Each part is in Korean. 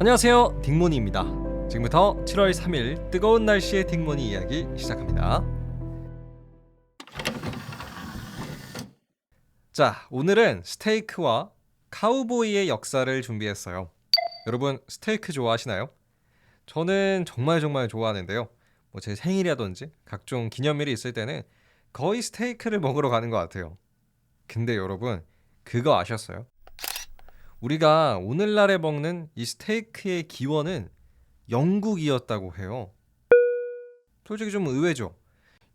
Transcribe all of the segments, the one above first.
안녕하세요. 딩모니입니다. 지금부터 7월 3일 뜨거운 날씨의 딩모니 이야기 시작합니다. 자 오늘은 스테이크와 카우보이의 역사를 준비했어요. 여러분 스테이크 좋아하시나요? 저는 정말 정말 좋아하는데요. 뭐 제 생일이라든지 각종 기념일이 있을 때는 거의 스테이크를 먹으러 가는 것 같아요. 근데 여러분 그거 아셨어요? 우리가 오늘날에 먹는 이 스테이크의 기원은 영국이었다고 해요. 솔직히 좀 의외죠.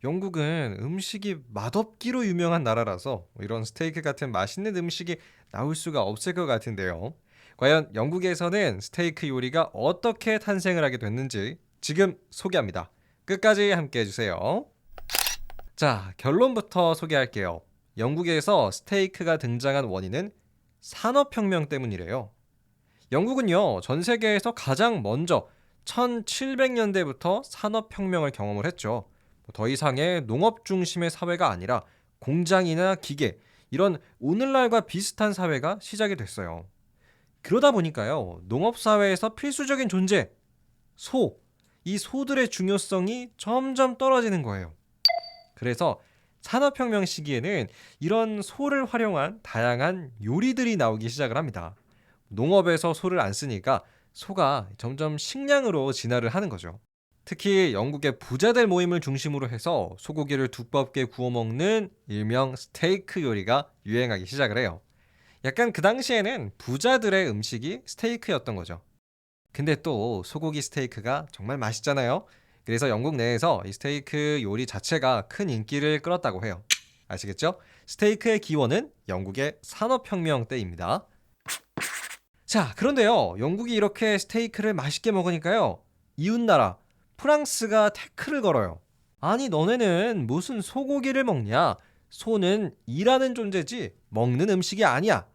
영국은 음식이 맛없기로 유명한 나라라서 이런 스테이크 같은 맛있는 음식이 나올 수가 없을 것 같은데요. 과연 영국에서는 스테이크 요리가 어떻게 탄생을 하게 됐는지 지금 소개합니다. 끝까지 함께 해주세요. 자, 결론부터 소개할게요. 영국에서 스테이크가 등장한 원인은 산업혁명 때문이래요. 영국은요, 전 세계에서 가장 먼저 1700년대부터 산업혁명을 경험을 했죠. 뭐더 이상의 농업 중심의 사회가 아니라 공장이나 기계, 이런 오늘날과 비슷한 사회가 시작이 됐어요. 그러다 보니까요, 농업사회에서 필수적인 존재, 소, 이 소들의 중요성이 점점 떨어지는 거예요. 그래서 산업혁명 시기에는 이런 소를 활용한 다양한 요리들이 나오기 시작을 합니다. 농업에서 소를 안 쓰니까 소가 점점 식량으로 진화를 하는 거죠. 특히 영국의 부자들 모임을 중심으로 해서 소고기를 두껍게 구워 먹는 일명 스테이크 요리가 유행하기 시작을 해요. 약간 그 당시에는 부자들의 음식이 스테이크였던 거죠. 근데 또 소고기 스테이크가 정말 맛있잖아요. 그래서 영국 내에서 이 스테이크 요리 자체가 큰 인기를 끌었다고 해요. 아시겠죠? 스테이크의 기원은 영국의 산업혁명 때입니다. 자, 그런데요. 영국이 이렇게 스테이크를 맛있게 먹으니까요. 이웃나라 프랑스가 태클을 걸어요. 아니, 너네는 무슨 소고기를 먹냐? 소는 일하는 존재지 먹는 음식이 아니야.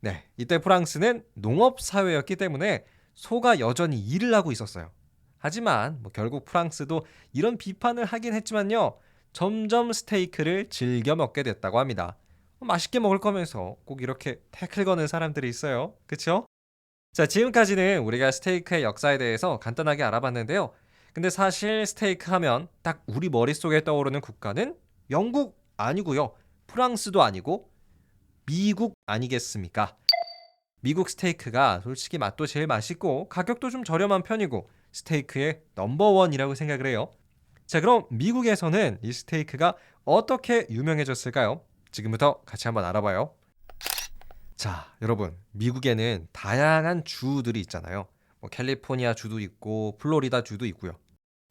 네, 이때 프랑스는 농업 사회였기 때문에 소가 여전히 일을 하고 있었어요. 하지만 뭐 결국 프랑스도 이런 비판을 하긴 했지만요. 점점 스테이크를 즐겨 먹게 됐다고 합니다. 맛있게 먹을 거면서 꼭 이렇게 태클 거는 사람들이 있어요. 그쵸? 자, 지금까지는 우리가 스테이크의 역사에 대해서 간단하게 알아봤는데요. 근데 사실 스테이크 하면 딱 우리 머릿속에 떠오르는 국가는 영국 아니고요. 프랑스도 아니고 미국 아니겠습니까? 미국 스테이크가 솔직히 맛도 제일 맛있고 가격도 좀 저렴한 편이고 스테이크의 넘버원이라고 생각을 해요. 자, 그럼 미국에서는 이 스테이크가 어떻게 유명해졌을까요? 지금부터 같이 한번 알아봐요. 자, 여러분, 미국에는 다양한 주들이 있잖아요. 뭐 캘리포니아 주도 있고 플로리다 주도 있고요.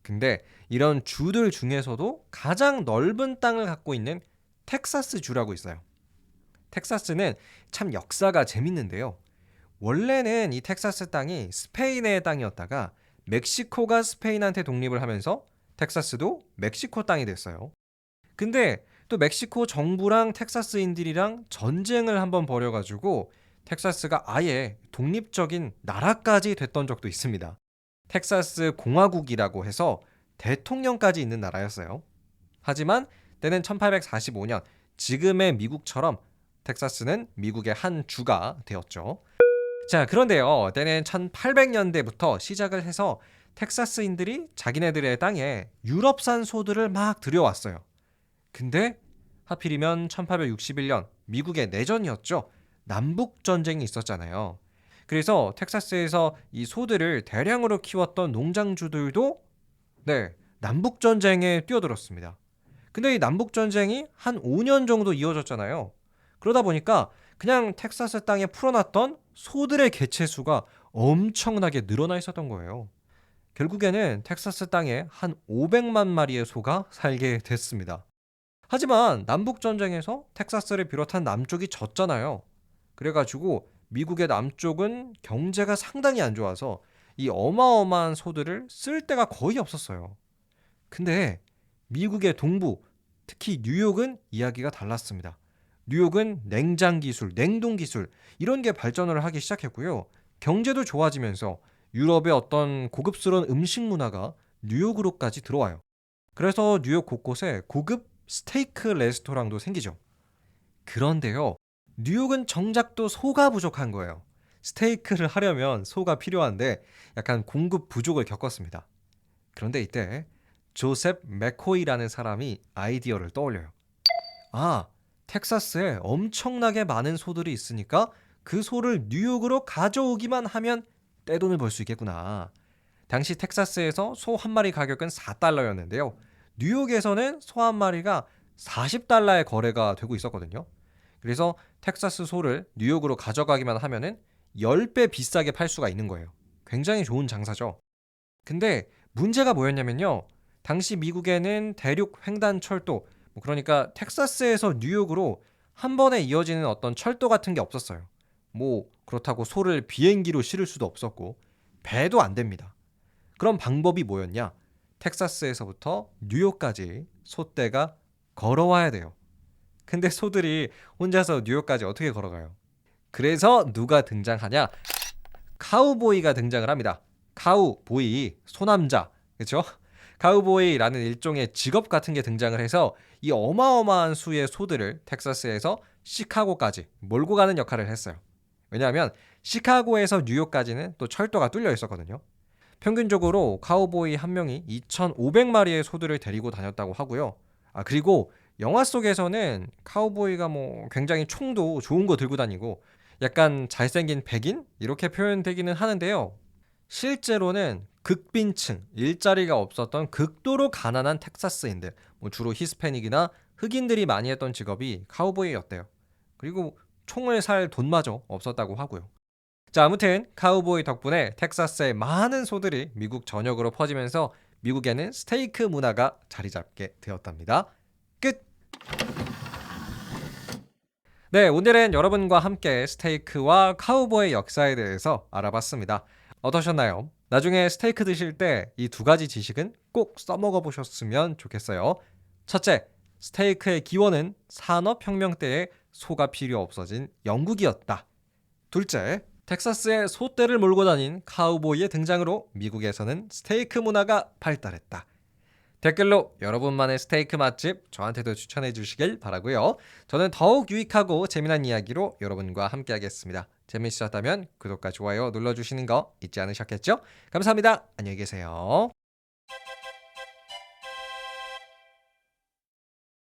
근데 이런 주들 중에서도 가장 넓은 땅을 갖고 있는 텍사스 주라고 있어요. 텍사스는 참 역사가 재밌는데요. 원래는 이 텍사스 땅이 스페인의 땅이었다가 멕시코가 스페인한테 독립을 하면서 텍사스도 멕시코 땅이 됐어요. 근데 또 멕시코 정부랑 텍사스인들이랑 전쟁을 한번 벌여가지고 텍사스가 아예 독립적인 나라까지 됐던 적도 있습니다. 텍사스 공화국이라고 해서 대통령까지 있는 나라였어요. 하지만 때는 1845년 지금의 미국처럼 텍사스는 미국의 한 주가 되었죠. 자, 그런데요. 때는 1800년대부터 시작을 해서 텍사스인들이 자기네들의 땅에 유럽산 소들을 막 들여왔어요. 근데 하필이면 1861년 미국의 내전이었죠. 남북 전쟁이 있었잖아요. 그래서 텍사스에서 이 소들을 대량으로 키웠던 농장주들도 네, 남북 전쟁에 뛰어들었습니다. 근데 이 남북 전쟁이 한 5년 정도 이어졌잖아요. 그러다 보니까 그냥 텍사스 땅에 풀어놨던 소들의 개체수가 엄청나게 늘어나 있었던 거예요. 결국에는 텍사스 땅에 한 500만 마리의 소가 살게 됐습니다. 하지만 남북 전쟁에서 텍사스를 비롯한 남쪽이 졌잖아요. 그래가지고 미국의 남쪽은 경제가 상당히 안 좋아서 이 어마어마한 소들을 쓸 데가 거의 없었어요. 근데 미국의 동부, 특히 뉴욕은 이야기가 달랐습니다. 뉴욕은 냉장 기술, 냉동 기술 이런 게 발전을 하기 시작했고요. 경제도 좋아지면서 유럽의 어떤 고급스러운 음식 문화가 뉴욕으로까지 들어와요. 그래서 뉴욕 곳곳에 고급 스테이크 레스토랑도 생기죠. 그런데요. 뉴욕은 정작 또 소가 부족한 거예요. 스테이크를 하려면 소가 필요한데 약간 공급 부족을 겪었습니다. 그런데 이때 조셉 맥코이라는 사람이 아이디어를 떠올려요. 아, 텍사스에 엄청나게 많은 소들이 있으니까 그 소를 뉴욕으로 가져오기만 하면 떼돈을 벌 수 있겠구나. 당시 텍사스에서 소 한 마리 가격은 4달러였는데요. 뉴욕에서는 소 한 마리가 40달러의 거래가 되고 있었거든요. 그래서 텍사스 소를 뉴욕으로 가져가기만 하면은 10배 비싸게 팔 수가 있는 거예요. 굉장히 좋은 장사죠. 근데 문제가 뭐였냐면요. 당시 미국에는 대륙 횡단 철도, 뭐 그러니까 텍사스에서 뉴욕으로 한 번에 이어지는 어떤 철도 같은 게 없었어요. 뭐 그렇다고 소를 비행기로 실을 수도 없었고 배도 안 됩니다. 그럼 방법이 뭐였냐? 텍사스에서부터 뉴욕까지 소떼가 걸어와야 돼요. 근데 소들이 혼자서 뉴욕까지 어떻게 걸어가요? 그래서 누가 등장하냐? 카우보이가 등장을 합니다. 카우보이, 소남자. 그렇죠? 카우보이라는 일종의 직업 같은 게 등장을 해서 이 어마어마한 수의 소들을 텍사스에서 시카고까지 몰고 가는 역할을 했어요. 왜냐하면 시카고에서 뉴욕까지는 또 철도가 뚫려 있었거든요. 평균적으로 카우보이 한 명이 2,500마리의 소들을 데리고 다녔다고 하고요. 아 그리고 영화 속에서는 카우보이가 뭐 굉장히 총도 좋은 거 들고 다니고 약간 잘생긴 백인 이렇게 표현되기는 하는데요. 실제로는 극빈층, 일자리가 없었던 극도로 가난한 텍사스인들, 뭐 주로 히스패닉이나 흑인들이 많이 했던 직업이 카우보이였대요. 그리고 총을 살 돈마저 없었다고 하고요. 자, 아무튼 카우보이 덕분에 텍사스의 많은 소들이 미국 전역으로 퍼지면서 미국에는 스테이크 문화가 자리 잡게 되었답니다. 끝. 네, 오늘은 여러분과 함께 스테이크와 카우보이의 역사에 대해서 알아봤습니다. 어떠셨나요? 나중에 스테이크 드실 때 이 두 가지 지식은 꼭 써먹어 보셨으면 좋겠어요. 첫째, 스테이크의 기원은 산업혁명 때에 소가 필요 없어진 영국이었다. 둘째, 텍사스에 소떼를 몰고 다닌 카우보이의 등장으로 미국에서는 스테이크 문화가 발달했다. 댓글로 여러분만의 스테이크 맛집 저한테도 추천해 주시길 바라고요. 저는 더욱 유익하고 재미난 이야기로 여러분과 함께하겠습니다. 재미있으셨다면 구독과 좋아요 눌러주시는 거 잊지 않으셨겠죠? 감사합니다. 안녕히 계세요.